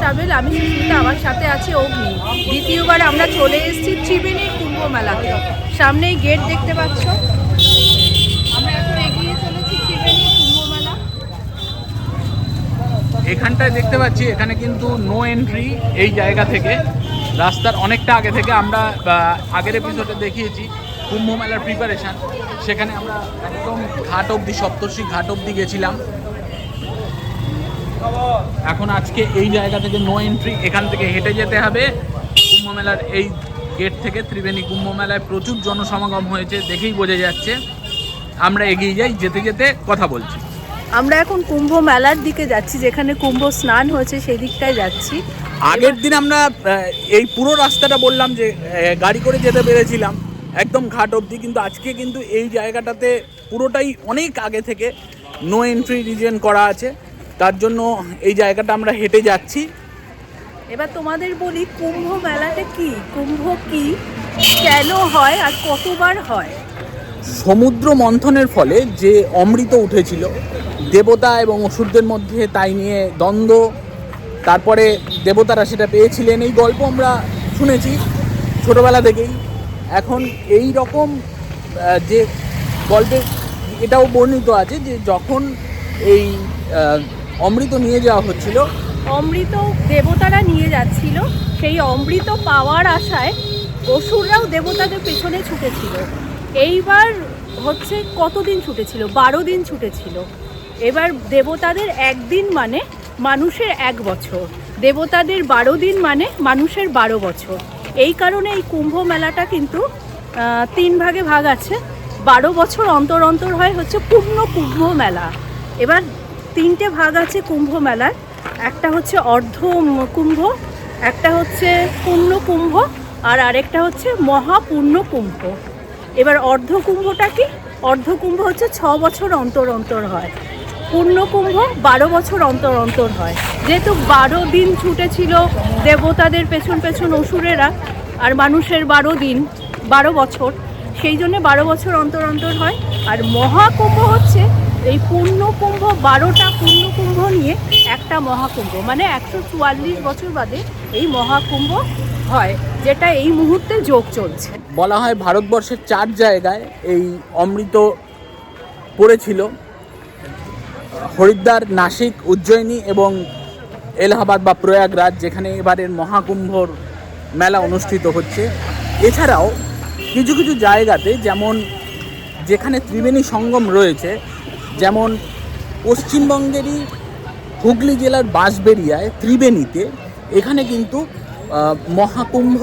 Travel আমি সুস্মিতা, আমার সাথে আছে অগ্নি। দ্বিতীয়বার আমরা চলে এসেছি ত্রিবেণী কুম্ভ সামনেই গেট দেখতে পাচ্ছ আমরা এখন এগিয়ে চলেছি ত্রিবেণী কুম্ভ মেলা এখানটায় দেখতে পাচ্ছি, এখানে কিন্তু নো এন্ট্রি এই জায়গা থেকে। রাস্তার অনেকটা আগে থেকে আমরা আগের এপিসোডে দেখিয়েছি, কুম্ভ মেলার প্রিপারেশান সেখানে আমরা একদম ঘাট অবধি, সপ্তর্ষি ঘাট অবধি গেছিলাম। এখন আজকে এই জায়গা থেকে নো এন্ট্রি এখান থেকে হেঁটে যেতে হবে। কুম্ভ মেলার এই গেট থেকে ত্রিবেণী কুম্ভ মেলায় প্রচুর জনসমাগম হয়েছে, দেখেই বোঝা যাচ্ছে। আমরা এগিয়ে যাই, যেতে যেতে কথা বলছি। আমরা এখন কুম্ভ মেলার দিকে যাচ্ছি যেখানে কুম্ভ স্নান হয়েছে সেই দিকটায় যাচ্ছি। আগের দিন আমরা এই পুরো রাস্তাটা বললাম যে গাড়ি করে যেতে পেরেছিলাম একদম ঘাট অবধি কিন্তু আজকে কিন্তু এই জায়গাটাতে পুরোটাই অনেক আগে থেকে নো এন্ট্রি রিজন করা আছে। তার জন্য এই জায়গাটা আমরা হেঁটে যাচ্ছি। এবার তোমাদের বলি কুম্ভ মেলাটা কি? কুম্ভ কি? কেন হয় আর কতবার হয়? সমুদ্র মন্থনের ফলে যে অমৃত উঠেছিল দেবতা এবং অসুরদের মধ্যে তাই নিয়ে দ্বন্দ্ব। তারপরে দেবতারা সেটা পেয়েছিলেন। এই গল্প আমরা শুনেছি ছোটোবেলা থেকেই। এখন এই রকম যে গল্পে এটাও বর্ণিত আছে যে যখন এই অমৃত নিয়ে যাওয়া হচ্ছিল, অমৃত দেবতারা নিয়ে যাচ্ছিল, সেই অমৃত পাওয়ার আশায় অসুররাও দেবতাদের পেছনে ছুটেছিল। এইবার হচ্ছে কতদিন ছুটেছিল? বারো দিন ছুটেছিল। এবার দেবতাদের একদিন মানে মানুষের এক বছর। দেবতাদের বারো দিন মানে মানুষের বারো বছর। এই কারণে এই কুম্ভ মেলাটা কিন্তু তিন ভাগে ভাগ আছে। বারো বছর অন্তর অন্তর হয় হচ্ছে পূর্ণ কুম্ভ মেলা। এবার তিনটে ভাগ আছে কুম্ভ মেলার। একটা হচ্ছে অর্ধ কুম্ভ, একটা হচ্ছে পূর্ণ কুম্ভ, আর আরেকটা হচ্ছে মহাপূর্ণ কুম্ভ। এবার অর্ধ কুম্ভটা কি? অর্ধ কুম্ভ হচ্ছে ছ বছর অন্তর অন্তর হয়। পূর্ণ কুম্ভ বারো বছর অন্তর অন্তর হয়। যেহেতু বারো দিন ছুটেছিল দেবতাদের পেছন পেছন অসুরেরা আর মানুষের বারো দিন, বারো বছর, সেই জন্য বারো বছর অন্তর অন্তর হয়। আর মহাকুম্ভ হচ্ছে এই পূর্ণ কুম্ভ বারোটা পূর্ণ কুম্ভ নিয়ে একটা মহাকুম্ভ। মানে একশো চুয়াল্লিশ বছর বাদে এই মহাকুম্ভ হয়, যেটা এই মুহূর্তে যোগ চলছে। বলা হয় ভারতবর্ষের চার জায়গায় এই অমৃত পড়েছিল। হরিদ্বার, নাসিক, উজ্জয়িনী এবং এলাহাবাদ বা প্রয়াগরাজ, যেখানে এবারের মহাকুম্ভর মেলা অনুষ্ঠিত হচ্ছে। এছাড়াও কিছু কিছু জায়গাতে যেমন যেখানে ত্রিবেণী সঙ্গম রয়েছে, যেমন পশ্চিমবঙ্গেরই হুগলি জেলার বাঁশবেড়িয়ায় ত্রিবেণীতে, এখানে কিন্তু মহাকুম্ভ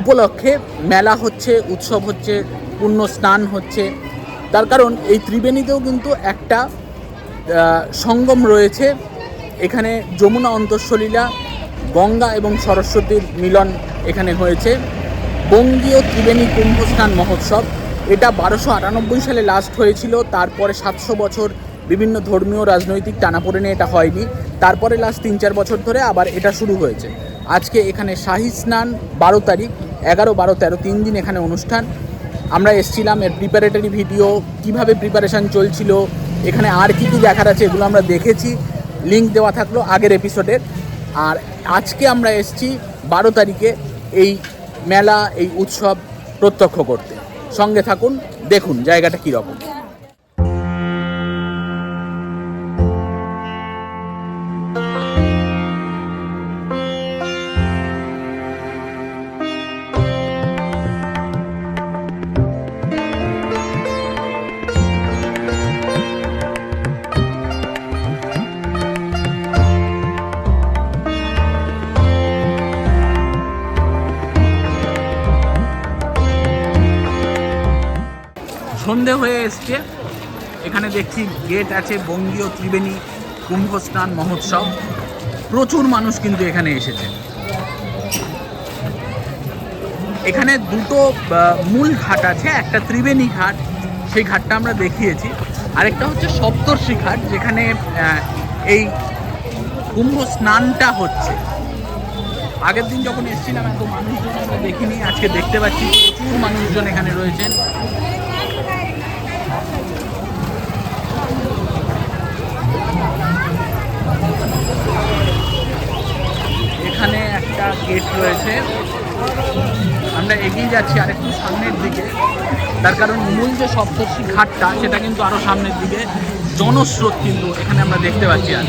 উপলক্ষে মেলা হচ্ছে, উৎসব হচ্ছে পূর্ণ স্নান হচ্ছে। তার কারণ এই ত্রিবেণীতেও কিন্তু একটা সঙ্গম রয়েছে। এখানে যমুনা অন্তঃসলীলা, গঙ্গা এবং সরস্বতীর মিলন এখানে হয়েছে। বঙ্গীয় ত্রিবেণী কুম্ভ স্নান মহোৎসব, এটা বারোশো আটানব্বই সালে লাস্ট হয়েছিল। তারপরে সাতশো বছর বিভিন্ন ধর্মীয় রাজনৈতিক টানাপোড়েনে এটা হয়নি। তারপরে লাস্ট তিন চার বছর ধরে আবার এটা শুরু হয়েছে। আজকে এখানে শাহী স্নান বারো তারিখ, এগারো, বারো, তেরো, তিন দিন এখানে অনুষ্ঠান। আমরা এসছিলাম এর প্রিপারেটরি ভিডিও কীভাবে প্রিপারেশন চলছিল এখানে আর কি কি দেখার আছে এগুলো আমরা দেখেছি। লিঙ্ক দেওয়া থাকল আগের এপিসোডের আর আজকে আমরা এসছি বারো তারিখে এই মেলা, এই উৎসব প্রত্যক্ষ করতে। সঙ্গে থাকুন, দেখুন জায়গাটা কীরকম। সন্ধে হয়ে এসছে। এখানে দেখছি গেট আছে, বঙ্গীয় ত্রিবেণী কুম্ভ স্নান মহোৎসব। প্রচুর মানুষ কিন্তু এখানে এসেছে। এখানে দুটো মূল ঘাট আছে, একটা ত্রিবেণী ঘাট, সেই ঘাটটা আমরা দেখিয়েছি। আরেকটা হচ্ছে সপ্তর্ষি ঘাট, যেখানে এই কুম্ভ স্নানটা হচ্ছে। আগের দিন যখন এসেছিলাম, এত মানুষজন আমরা দেখিনি, আজকে দেখতে পাচ্ছি প্রচুর মানুষজন এখানে রয়েছেন এখানে একটা গেট রয়েছে। আমরা এগিয়ে যাচ্ছি আরেকটু সামনের দিকে। তার কারণ মূল যে সপ্তর্ষি ঘাটটা, সেটা কিন্তু আরও সামনের দিকে। জনস্রোত কিন্তু এখানে আমরা দেখতে পাচ্ছি আর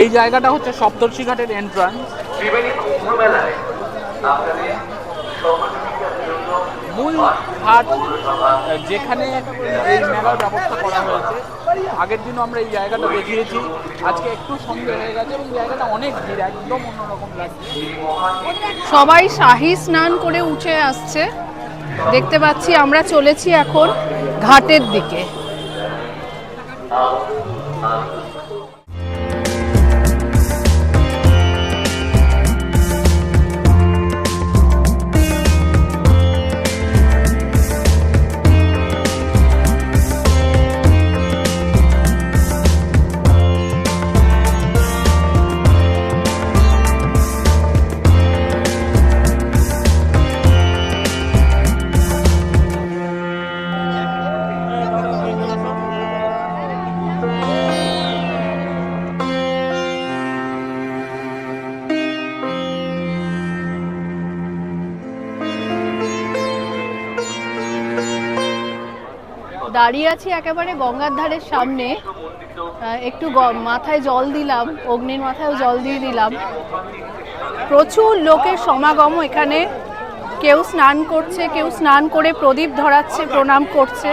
এই জায়গাটা হচ্ছে সপ্তর্ষি ঘাটের এন্ট্রান্স মূল ঘাট যেখানে এই মেলার ব্যবস্থা করা হয়েছে আগের দিনও আমরা এই জায়গাটা দেখিয়েছি। আজকে একটু সঙ্গে হয়ে গেছে এবং জায়গাটা অনেক ভিড় একদম অন্যরকম লাগছে। সবাই শাহি স্নান করে উঠে আসছে। দেখতে পাচ্ছি আমরা চলেছি এখন ঘাটের দিকে। দাঁড়িয়ে আছি একেবারে গঙ্গার ধারের সামনে। একটু গ- মাথায় জল দিলাম অগ্নির মাথায়ও জল দিয়ে দিলাম। প্রচুর লোকের সমাগম এখানে। কেউ স্নান করছে কেউ স্নান করে প্রদীপ ধরাচ্ছে প্রণাম করছে।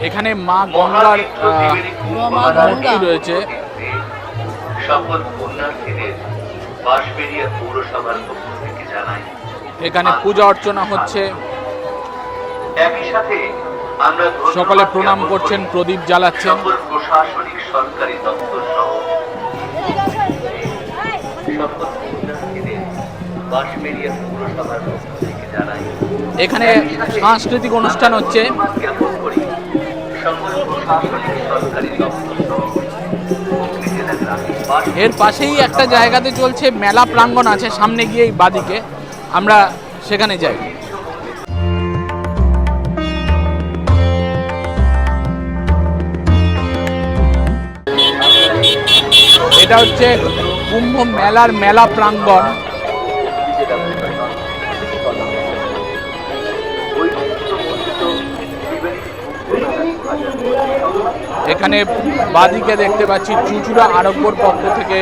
এখানে মা গঙ্গার মা মূর্তি গঙ্গা। রয়েছে সকল পুণ্যার্থীদের বাঁশবেড়িয়া পৌরসভার পক্ষ থেকে জানাই। এখানে পূজা অর্চনা হচ্ছে। একই সাথে আমরা সকলে প্রণাম করছেন প্রদীপ জ্বালাচ্ছেন। প্রশাসনিক সরকারি দপ্তর সহ সকল এখানে সাংস্কৃতিক অনুষ্ঠান হচ্ছে। সকল এর পাশেই একটা জায়গাতে চলছে মেলা প্রাঙ্গণ আছে সামনে গিয়েই বাদিকে। আমরা সেখানে যাই। এটা হচ্ছে কুম্ভ মেলার মেলা প্রাঙ্গণ এখানে বাদিকে দেখতে পাচ্ছি চুচুড়া আরোগ্যর পক্ষ থেকে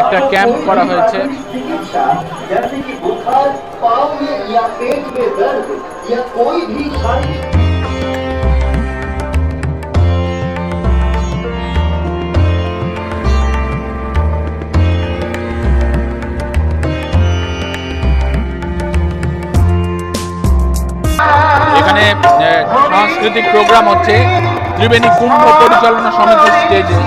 একটা ক্যাম্প করা হয়েছে जैसे कि बुखार पाँव में या पेट में दर्द या कोई भी शारीरिक সাংস্কৃতিক প্রোগ্রাম হচ্ছে ত্রিবেণী কুম্ভ পরিচালনা সমিতির স্টেজে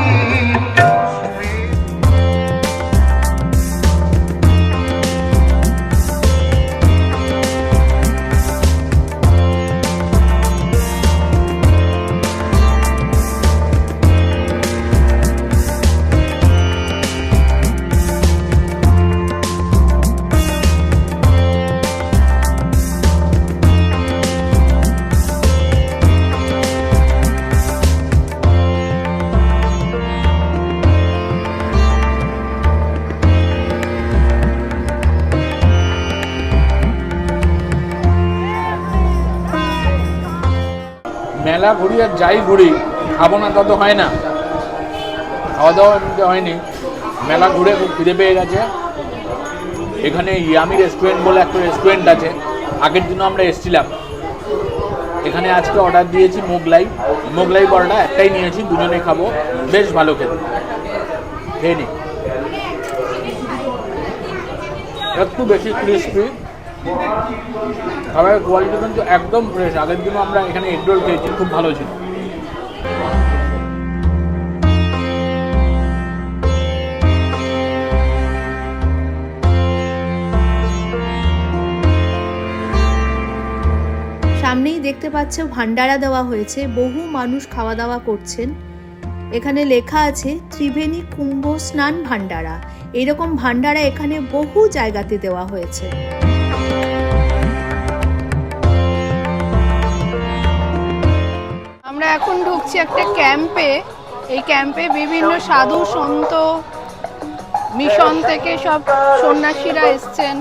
মেলা ঘুরি আর যাই ঘুরি, খাব না তা তো হয় না। খাওয়া দাওয়া এমনিতে হয়নি। মেলা ঘুরে খুব খিদে পেয়ে গেছে। এখানে ইয়ামি রেস্টুরেন্ট বলে একটা রেস্টুরেন্ট আছে। আগের দিনও আমরা এসেছিলাম। এখানে আজকে অর্ডার দিয়েছি মোগলাই। মোগলাই পরোটা একটাই নিয়েছি দুজনে খাব। বেশ ভালো খেতে। খেয়ে নি। একটু বেশি ক্রিস্পি খাবারের কোয়ালিটি কিন্তু একদম ফ্রেশ আগের দিনও আমরা এখানে এগরোল খেয়েছি, খুব ভালো ছিল। সামনেই দেখতে পাচ্ছ ভান্ডারা দেওয়া হয়েছে। বহু মানুষ খাওয়া দাওয়া করছেন। এখানে লেখা আছে, ত্রিবেণী কুম্ভ স্নান ভান্ডারা এরকম ভান্ডারা এখানে বহু জায়গাতে দেওয়া হয়েছে। আমরা এখন ঢুকছি একটা ক্যাম্পে এই ক্যাম্পে বিভিন্ন সাধু সন্ত, মিশন থেকে সব সন্ন্যাসীরা এসছেন।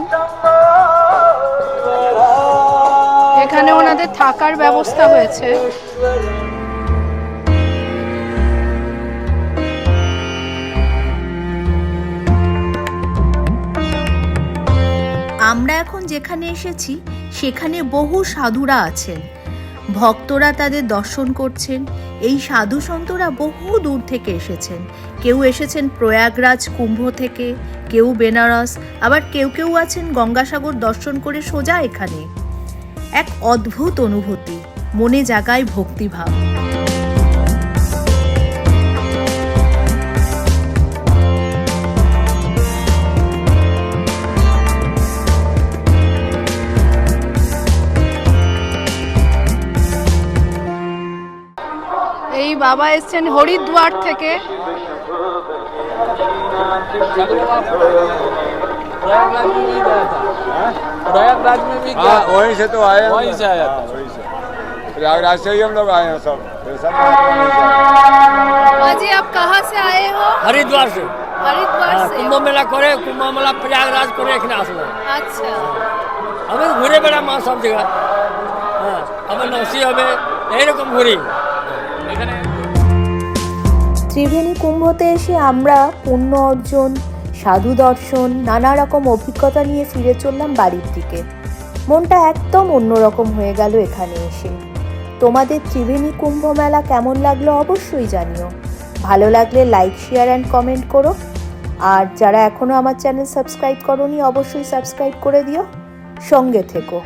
এখানে ওনাদের থাকার ব্যবস্থা হয়েছে। আমরা এখন যেখানে এসেছি, সেখানে বহু সাধুরা আছেন। ভক্তরা তাদের দর্শন করছেন। এই সাধু সন্তরা বহু দূর থেকে এসেছেন। কেউ এসেছেন প্রয়াগরাজ কুম্ভ থেকে, কেউ বেনারস, আবার কেউ কেউ আছেন গঙ্গাসাগর দর্শন করে সোজা এখানে। এক অদ্ভুত অনুভূতি, মনে জাগায় ভক্তিভাব। এই বাবা এসছেন হরিদ্বার থেকে प्रयागराज में भी हाँ वहीं से तो आए हम वहीं से आया था। वहीं से प्रयागराज से ही हम लोग आए हैं सब ये सब वहीं से आए हैं। बाजी आप कहाँ से आए हो হরিদ্বার সে হরিদ্বার হ্যাঁ, से কুম্ভ মেলা করে কুম্ভ মেলা প্রয়াগরাজ করে এখানে আসলো আচ্ছা আমি ঘুরে বেড়াম মা সব জায়গায় হ্যাঁ আমার নসি হবে এইরকম ঘুরি এখানে ত্রিবেণী কুম্ভতে এসে আমরা পুণ্য অর্জন, সাধু দর্শন, নানা রকম অভিজ্ঞতা নিয়ে ফিরে চললাম বাড়ির দিকে। মনটা একদম অন্যরকম হয়ে গেল এখানে এসে। তোমাদের ত্রিবেণী কুম্ভ মেলা কেমন লাগল অবশ্যই জানিও। ভালো লাগলে লাইক শেয়ার অ্যান্ড কমেন্ট করো। আর যারা এখনও আমার চ্যানেল সাবস্ক্রাইব করনি, অবশ্যই সাবস্ক্রাইব করে দিও। সঙ্গে থেকো।